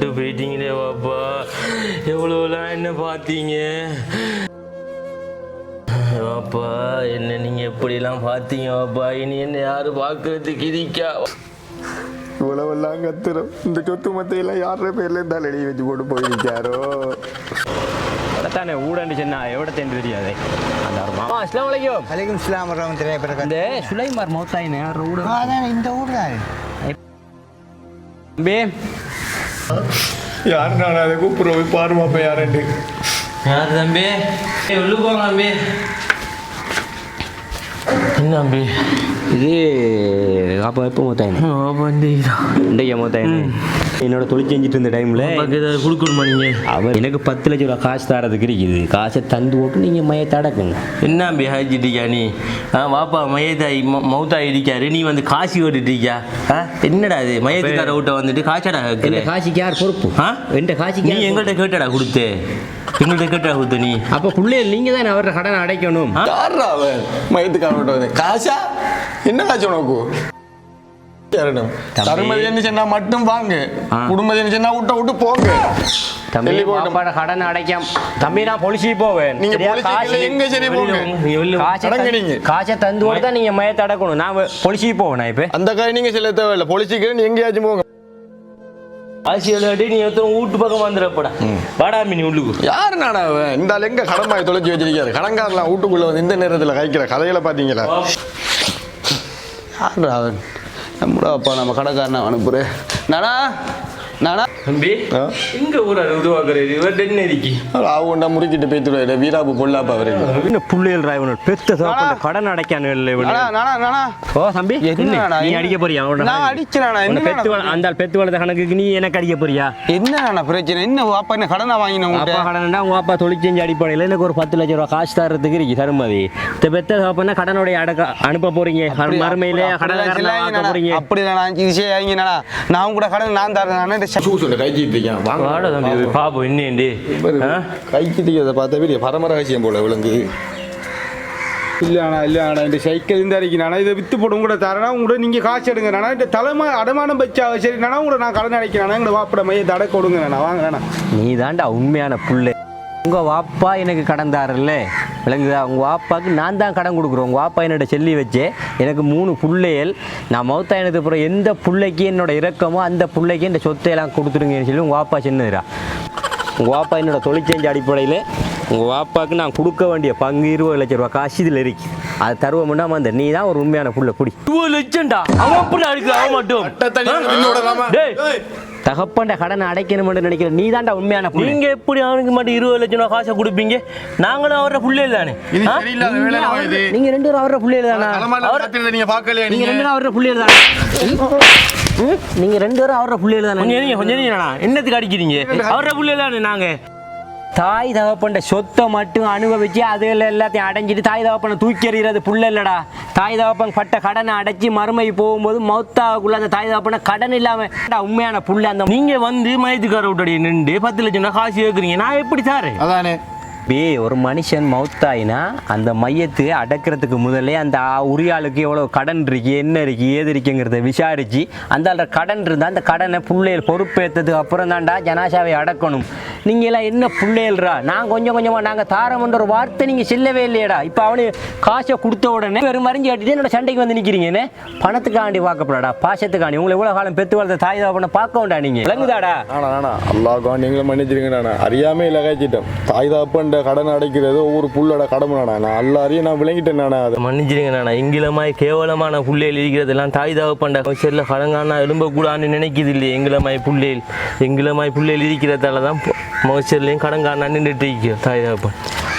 விட்டு போயிட்டீங்களே வாப்பா எவ்வளோலாம் என்ன பார்த்தீங்க? வாப்பா என்ன நீங்க எப்படிலாம் பார்த்தீங்க வாப்பா இனி என்ன யாரு பார்க்கறதுக்கு இருக்கா இவ்வளவெல்லாம் கத்துறோம். இந்த சொத்து மத்தையெல்லாம் யார பேர்ல இருந்தாலும் எழுதி வச்சு போட்டு போயிருக்காரோ? தானே ஊடாண்டு சொன்னா எவ்வளோ தெரிந்து தெரியாது. வலைக்கும் இஸ்லாம். இந்த சுலைமார் மௌத்தாயினே ஊட ஆ, அதான் இந்த ஊர் தான் யாரு நான் அதை கூப்பிடுறோம்? போய் பாருமா அப்ப யாருண்டு யார் தம்பி? உள்ள போங்க தம்பி. என்ன தம்பி? இது அப்போ எப்போ மௌத்தாயினே? வந்தீங்களா இன்றைக்கு மௌத்தாயினே. என்னோட தொழில் செஞ்சுட்டு இருந்த டைமில் கொடுக்கணுமா நீங்க? அவர் எனக்கு பத்து லட்ச ரூபா காசு தரதுக்கு இருக்குது. காசை தந்து போட்டு நீங்கள் மையத்தை அடக்குங்க. என்ன தம்பி ஹாய்ச்சிட்டிக்கா நீ வாப்பா மயத்தாய் மௌத்தா இடிக்காரு. நீ வந்து காசி ஓட்டிட்டிக்கா ஆ என்னடா இது? மயத்துக்கார விட்ட வந்துட்டு காய்ச்சடா கேட்குற காசிக்கு யார் பொறுப்பு? ஆ? எந்த காசிக்கு நீ எங்கள்கிட்ட கேட்டடா கொடுத்து? எங்கள்கிட்ட கேட்டடா கொடுத்த நீ? அப்போ பிள்ளைகள் நீங்கள் தான் அவரோட கடனை அடைக்கணும். அவன்? மயத்துக்காரன் வந்து. காசா? என்ன காசு உனக்கு? தருமதி என்ன சொன்னா மட்டும் வாங்க. குடும்பம் என்ன சொன்னா விட்ட விட்டு போங்க. தம்பி. பாப்பாட கடனை அடைக்காம தம்பி நான் பொலிசி போவேன் நீங்க காசு- எங்க சரி போங்க காசை தந்து- நீங்க. தான் நீங்க மயத்தை அடக்கணும் நான் பொலிசி போவேன் நான் இப்போ அந்த காய் நீங்க செல்ல தேவையில்ல பொலிச்சிக்கு நீ எங்கேயாச்சும் போங்க காசி விளையாடி நீ ஒருத்தன் வீட்டு பக்கம் வந்துடுறப்படா வாடா நீ உள்ளுக்கு யாரு நாடா அவன் இந்த ஆள் எங்க கடமாய் தொலைச்சி வச்சிருக்காரு கடங்காரெல்லாம் வீட்டுக்குள்ள வந்து இந்த நேரத்துல கைக்கிற கதைகளை பாத்தீங்களா யாருடா அவன் நம்மளா அப்பா நம்ம கடைக்காரனை அனுப்புறேன் நானா நானா? தம்பி? எங்க ஊராரு உருவாக்குறது? இவர் முறுக்கிட்டு பேத்துடுவாரு பொல்லாப்பா என்ன புள்ளைகள் ராயவனோட பெத்த சாப்பிட கடன் அடைக்கானு. நானா நானா? ஓ தம்பி. என்ன? நீ? அடிக்க போறியா? நான் அடிச்சேனாடா, என்ன பெத்து அந்த பெத்து வளர்த்த கணக்குக்கு நீ எனக்கு அடிக்க போறியா? என்ன நானா பிரச்சனை? என்ன அப்பா என்ன கடனா வாங்கின அப்பா கடன்டா உங்க அப்பா தொழில் செஞ்சு அடிப்படையில் எனக்கு ஒரு பத்து லட்சம் ரூபா காசு தரத்துக்கு இருக்கு தருமதி. இந்த பெத்த சாப்பிட்னா கடனுடைய அடக்க அனுப்ப போறீங்க. மறுமையிலே வாங்க போறீங்க. செய்யாதீங்க நானா நான்? கூட கடன் நான் தரேன் ஷூ சொல்லு கைச்சிட்டு பார்த்தா பெரிய பரம ரகசியம் போல விளங்கு இல்லைண்ணா இல்லைண்ணா இந்த சைக்கிள் இந்த அடிக்கிறானா இதை வித்து போட்டு கூட தரேனா உங்களோட நீங்கள் காசு எடுங்கண்ணா இந்த தலைமை அடமானம் வச்சா சரி நானா உங்களை நான் கடன் அடைக்கிறேன் எங்களை வாப்பட மையத்தை அடை கொடுங்கண்ணா வாங்கண்ணா. நீ தாண்டா உண்மையான புள்ளை. உங்க வாப்பா எனக்கு கடன் தாரல்ல. விளங்குதா. உங்க வாப்பாக்கு நான் தான் கடன் கொடுக்குறேன் உங்க வாப்பா என்னோட செல்லி வச்சு எனக்கு மூணு புள்ளைகள். நான் மௌத்தாயினத்துக்கு அப்புறம் எந்த புள்ளைக்கு என்னோட இறக்கமோ அந்த புள்ளைக்கு இந்த சொத்தை எல்லாம் கொடுத்துருங்கன்னு சொல்லி உங்க வாப்பா சின்னதுரா உங்க வாப்பா என்னோட தொழிற்சேஞ்ச அடிப்படையில் உங்க வாப்பாக்கு நான் கொடுக்க வேண்டிய பங்கு இருபது லட்சம் ரூபா காசு இதில் இருக்கு. அது தருவோம்னா வந்து நீ தான் ஒரு உண்மையான புள்ள குடி இருபது லட்சம்டா? அவன் அப்படி அடிக்க அவன் மட்டும். டேய். தகப்பண்ட கடனை அடைக்கணும்னு நினைக்கிற நீ தான்டா உண்மையான நீங்க எப்படி அவனுக்கு மட்டும் இருபது லட்சம் ரூபா காசை கொடுப்பீங்க? நாங்களும் அவர புள்ளையில் தானே. நீங்க ரெண்டு பேரும் அவர புள்ளையில தானா? நீங்க பார்க்கலையா நீங்க ரெண்டு பேரும் அவர புள்ளையில தானா? நீங்க ரெண்டு பேரும் அவர புள்ளையில தானா? கொஞ்சம் நீங்க கொஞ்சம் என்னத்துக்கு அடிக்கிறீங்க? அவர புள்ளையில் தானே நாங்க? தாய் தகப்பண்ட சொத்தை மட்டும் அனுபவிச்சு அதுல எல்லாத்தையும் அடைஞ்சிட்டு தாய் தகப்பனை தூக்கி எறிகிறது புள்ள இல்லடா. தாய் தகப்பன் பட்ட கடனை அடைச்சி மறுமை போகும்போது மௌத்தாவுக்குள்ள அந்த தாய் தகப்பனை கடன் இல்லாம டா, உண்மையான புள்ள அந்த நீங்க வந்து மயத்துக்கார விட்டடி நின்று பத்து லட்சம் காசு கேட்குறீங்க நான் எப்படி சாரு? அதானே. பே ஒரு மனுஷன் மௌத்தாயினா அந்த மையத்து அடக்கிறதுக்கு முதல்ல அந்த உரியாளுக்கு எவ்வளோ கடன் இருக்கு என்ன இருக்கு ஏது இருக்குங்கிறத விசாரிச்சு அந்த கடன் இருந்தால் அந்த கடனை புள்ளைகள் பொறுப்பேற்றதுக்கு அப்புறம் தான்டா ஜனாசாவை அடக்கணும். நீங்க எல்லாம் என்ன புள்ளைகள்ரா நான் கொஞ்சம் கொஞ்சமாக நாங்கள் தாரம்ன்ற ஒரு வார்த்தை நீங்கள் செல்லவே இல்லையடா. இப்போ அவனு காசை கொடுத்த உடனே வெறும் மறிஞ்சு கட்டிட்டு என்னோட சண்டைக்கு வந்து நிற்கிறீங்கன்னு பணத்துக்காண்டி பார்க்கப்படாடா பாசத்துக்காண்டி. உங்களை எவ்வளோ காலம் பெத்து வளர்த்த தாய் தாப்பனை பார்க்க வேண்டாம் நீங்கள் விளங்குதாடா? நானா நானா. அல்லாஹ் நீங்களை மன்னிச்சிருங்க நானா. அறியாமே இல்லை காய்ச்சிட்டேன் தாய் தாப்பண்ட கடன் அடைக்கிறது ஒவ்வொரு புள்ளோட கடமை நானா. எல்லாரையும் நான் விளங்கிட்டேன் நானா. அதை மன்னிச்சிருங்க நானா. எங்கிலமாய் கேவலமான புள்ளையில் இருக்கிறதெல்லாம் தாய் தாவப்பண்ட செல்ல கடங்கானா எழும்பக்கூடாதுன்னு நினைக்குது இல்லையே எங்கிலமாய் புள்ளையில் எங்கிலமாய் புள்ளையில் இருக்கிறதால தான் மகச்சர்லையும் கடங்கானா நின்றுட்டு இருக்கிறோம் தாய் தாவப்பன்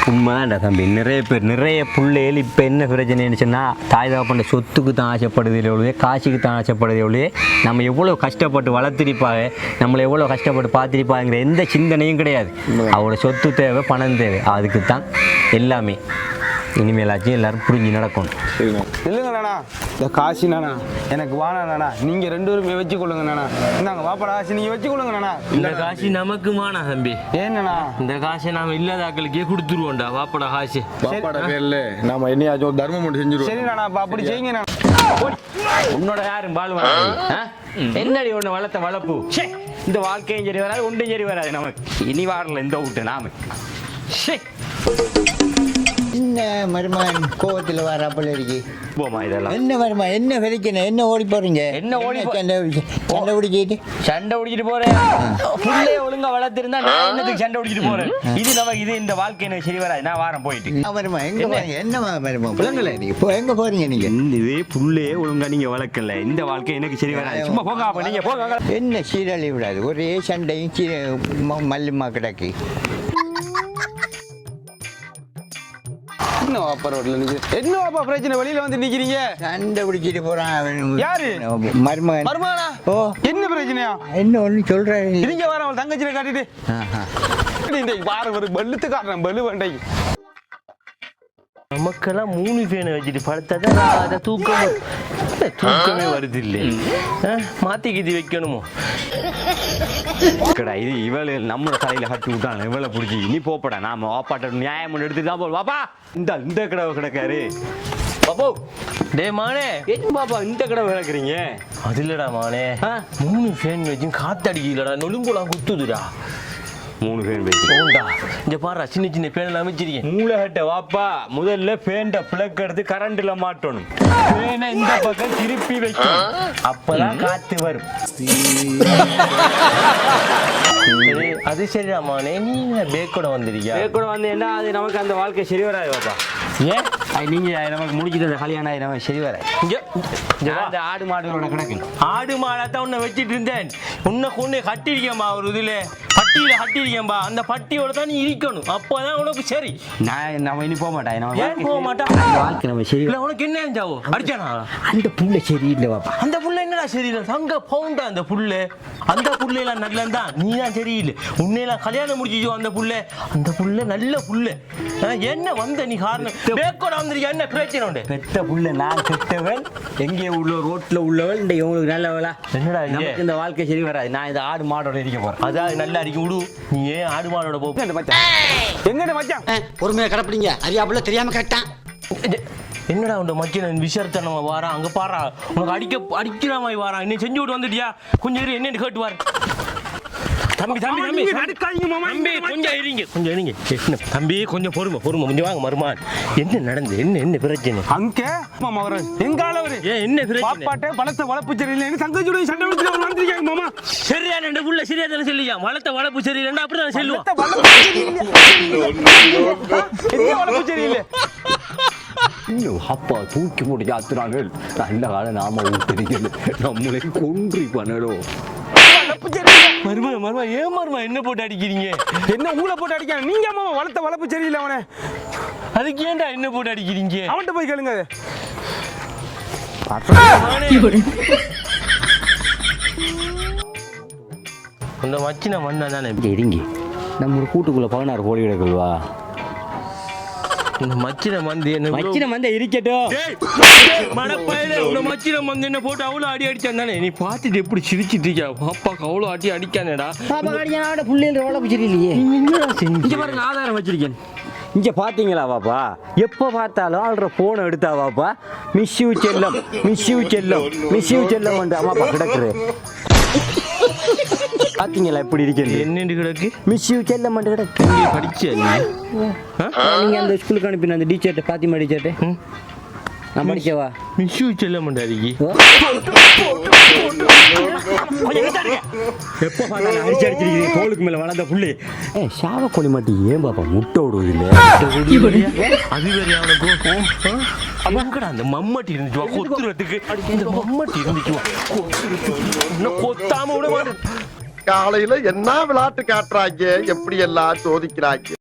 உண்மைதான்டா தம்பி. நிறைய பேர் நிறைய பிள்ளைகள் இப்போ என்ன பிரச்சனைன்னு சொன்னால் தாய் தகப்பண்ட சொத்துக்கு தான் ஆசைப்படுது எவ்வளோ காசுக்கு தான் ஆசைப்படுது எவ்வளோ நம்ம எவ்வளோ கஷ்டப்பட்டு வளர்த்திருப்பாங்க நம்மளை எவ்வளோ கஷ்டப்பட்டு பார்த்திருப்பாங்கிற எந்த சிந்தனையும் கிடையாது. அவளோட சொத்து தேவை பணம் தேவை. அதுக்கு தான் எல்லாமே. இனிமேலாச்சும் எல்லாரும் புரிஞ்சு நடக்கணும் சரிண்ணா. இல்லைங்க நானா இந்த காசு நானா எனக்கு வானா நானா நீங்க ரெண்டு பேருமே வச்சுக்கொள்ளுங்க நானா இந்தாங்க வாப்பட காசு நீங்க வச்சுக்கொள்ளுங்க நானா இந்த காசு நமக்கு மானா தம்பி. ஏன்னா இந்த காசை நாம இல்லாதாக்களுக்கே கொடுத்துருவோம்டா. வாப்படா காசு. பாப்பாட பேர்ல. நாம என்னையாச்சும் தர்மம் மட்டும் செஞ்சிருவோம். சரி நானா அப்ப அப்படி செய்யுங்க நானா உன்னோட யாரும் பால் என்னடி உன்னை வளர்த்த வளர்ப்பு இந்த வாழ்க்கையும் சரி வராது ஒன்றும் சரி வராது நமக்கு. இனி வாரல இந்த விட்டு நாம. ஷே என்ன மருமகன் கோவத்தில் வர போல இருக்கு? போமா இதெல்லாம். என்ன மருமகன் என்ன விதைக்கணும் என்ன ஓடி போறீங்க? என்ன ஓடி சண்டை சண்டை பிடிக்கிட்டு? சண்டை பிடிச்சிட்டு போறேன். புள்ளைய ஒழுங்கா வளர்த்திருந்தா நான் என்னத்துக்கு சண்டை பிடிச்சிட்டு போறேன்? இது நமக்கு இது இந்த வாழ்க்கை எனக்கு சரி வராது. நான் வாரம் போயிட்டு. ஆ, மருமகன் எங்க போறீங்க? என்ன மருமகன் பிள்ளைங்கள. நீங்க இப்போ எங்க போறீங்க நீங்க? இதே புள்ளையே ஒழுங்கா நீங்க வளர்க்கல. இந்த வாழ்க்கை எனக்கு சரி வராது. சும்மா போங்க அப்ப நீங்க போங்க என்ன சீரழி விடாது. ஒரே சண்டையும் மல்லிமா கிடக்கு. என்ன வாப்பா ரோட்ல நிக்கிறீங்க என்ன வாப்பா பிரச்சனை? வெளியில வந்து நிக்கிறீங்க? சண்டை பிடிச்சிட்டு போறான் அவன். யாரு? மருமகன். மருமகனா? ஓ. என்ன பிரச்சனையா? என்ன ஒண்ணு சொல்றாரு இருங்க வர அவன் தங்கச்சியை காட்டிட்டு. இந்த வார ஒரு பெல்லுத்து காட்டுறேன் பெல்லு வேண்டைக்கு நமக்கெல்லாம் மூணு ஃபேனை வச்சுட்டு படுத்தா அதை தூக்கம் தூக்கமே வருது இல்லை மாத்திக்கிது வைக்கணுமோ? கடா இது இவளு நம்ம தலையில கட்டி விட்டாங்க இவளை பிடிச்சி. நீ போப்படா நாம வாப்பாட்ட நியாயம் ஒண்ணு எடுத்துட்டு தான் போல் வாப்பா இந்த இந்த கடவை கிடக்காரு. பாப்போ டே மானே. என்ன பாப்பா இந்த கடவை கிடக்குறீங்க? அது இல்லடா மானே. மூணு ஃபேன் வச்சு காத்தடிக்கலடா நொலுங்குலாம் குத்துதுடா. மூணு பேர் வச்சு ஓண்டா இங்க பாரு சின்ன சின்ன பேனெல்லாம் அமைச்சிருக்கேன். மூளைகட்ட வாப்பா முதல்ல ஃபேன்ட பிளக் எடுத்து கரண்ட்ல மாட்டணும். ஃபேனை இந்த பக்கம் திருப்பி வைக்கணும். அப்பதான் காத்து வரும். சரி, அது சரிடா மானே நீ பேக்கோட வந்திருக்கியா? கூட வந்து என்ன அது நமக்கு அந்த வாழ்க்கை சரி வராது பாப்பா ஏன் அது நீங்க நமக்கு முடிச்சிட்டு கல்யாணம் ஆகி நமக்கு சரி வராது. இங்க இங்க வா. அந்த ஆடு மாடுகளோட கிடக்கு ஆடு மாடாத்தான் உன்னை வச்சிட்டு இருந்தேன். உன்னை கொண்டு கட்டிருக்கேன்பா ஒரு இதுல. பட்டியில கட்டிருக்கேன்பா அந்த பட்டியோட தான் நீ இருக்கணும். அப்பதான் உனக்கு சரி. நான் நம்ம இனி போக மாட்டேன். ஏன் போக மாட்டா? அந்த வாழ்க்கை நம்ம சரி. இல்ல உனக்கு என்ன செஞ்சாவோ அடிச்சானா? அந்த புள்ள சரியில்லை பாப்பா. அந்த புள்ள என்னடா சரியில்லை? தங்க பவுண்டா அந்த புள்ள. அந்த புள்ளையெல்லாம் நல்லந்தான் நீ தான் சரியில்லை. உன்னையெல்லாம் கல்யாணம் முடிச்சிச்சோ அந்த புள்ள. அந்த புள்ள நல்ல புள்ள. என்ன வந்த நீ காரணம்? பேக்கோட வந்திருக்கியா என்ன பிரச்சனை உண்டு? பெத்த புள்ள நான் கெட்டவன் எங்கே உள்ள ரோட்ல உள்ளவள்? இந்த இவங்களுக்கு நல்லவளா? என்னடா இந்த வாழ்க்கை சரி வராது. நான் இந்த ஆடு மாடோட இருக்க போறேன். அதாவது நல்லா அடிக்க விடு. நீ ஏன் ஆடு மாடோட போ. எங்கட மச்சான்? எங்கட மச்சான்? பொறுமையா கடப்பிடிங்க. அறியாப்புல தெரியாம இது- என்னடா உண்ட மச்சினன் விசாரித்தனமா வாரா அங்க பாரா. உனக்கு அடிக்க அடிக்கிற மாதிரி வாரா என்ன செஞ்சு விட்டு வந்துட்டியா? கொஞ்சம் இரு என்னன்னு கேட்டு வாரு தம்பி தம்பி தம்பி மாமா, தம்பி கொஞ்சம் இருங்க கொஞ்சம் இருங்க. என்ன தம்பி கொஞ்சம் பொறுமை பொறுமை கொஞ்சம் வாங்க மருமான். என்ன நடந்து என்ன என்ன பிரச்சனை? அங்க மாமா அவரு. ஏன் என்ன பிரச்சனை? பாப்பாட்ட பலத்த வளர்ப்பு சரியில்லைன்னு தங்கச்சியோட சண்டை விட்டு வந்திருக்காங்க மாமா. சரியா ரெண்டு புள்ள சரியா தானே சொல்லியா வளர்த்த வளர்ப்பு சரியில்லைன்னா அப்படி தான் சரியில்லை. என்ன வளர்ப்பு சரியில்லை. இன்னும் அப்பா தூக்கி போட்டு ஜாத்துறாங்க நல்ல காலம் நாம விட்டுறீங்க நம்மளே கொன்றி பண்ணணும் மருமா மருமா ஏன் மருமா என்ன போட்டு அடிக்கிறீங்க? என்ன உங்களை போட்டு அடிக்காங்க நீங்க மாமா வளர்த்த வளர்ப்பு சரியில்லை அவனை? அதுக்கு ஏன்டா என்ன போட்டு அடிக்கிறீங்க? அவன்கிட்ட போய் கேளுங்க. உன்னை மச்சின வந்தா தானே? இருங்கி. நம்ம ஒரு கூட்டுக்குள்ள பதினாறு கோழி கிடக்குல்வா மச்சின வந்து என்ன மச்சினம் வந்து இருக்கட்டும். மடப்பயலே உன்னை மச்சினம் வந்து என்ன போட்டு அவ்வளோ அடி அடிச்சான் தானே? நீ பார்த்துட்டு எப்படி சிரிச்சிட்டு இருக்கியா? பாப்பாக்கு அவ்வளோ அடி அடிக்கானேடா பாப்பா கடிக்கான புள்ளைன்ற என்னடா செஞ்ச? இங்க பாருங்க ஆதாரம் வச்சிருக்கேன். இங்க பாத்தீங்களா பாப்பா? எப்ப பார்த்தாலும் ஆள்ற போனை எடுத்தா பாப்பா. மிஸ் யூ செல்லம் மிஸ் யூ செல்லம் மிஸ் யூ செல்லம் வந்து அம்மாப்பா கிடக்குது. பாத்தீங்களா எப்படி இருக்கிறது? என்னண்டு கிடக்கு? மிஸ் யூ செல்லம் வந்து கிடக்கு. நீ நீங்க அந்த ஸ்கூலுக்கு அனுப்பின அந்த டீச்சர்ட்ட பாத்திமா டீச்சர்ட்ட. நான் படிக்கவா? மிஷு செல்ல மாட்டாரிக்கு எப்போ பார்த்தாலும் அடிச்சு அடிச்சிருக்கீங்க. தோலுக்கு மேல வளர்ந்த புள்ளி. ஏ சாவக்கோழி மட்டும் ஏன் பாப்பா முட்டை விடுவது இல்லை அது வேற அவனுக்கு அவங்கடா அந்த மம்மட்டி இருந்துச்சு வா, கொத்துறதுக்கு? இந்த மம்மட்டி கொத்தாம விட மாட்டேன். காலையில என்ன விளையாட்டு காட்டுறாங்க? எப்படி எல்லாம் சோதிக்கிறாங்க?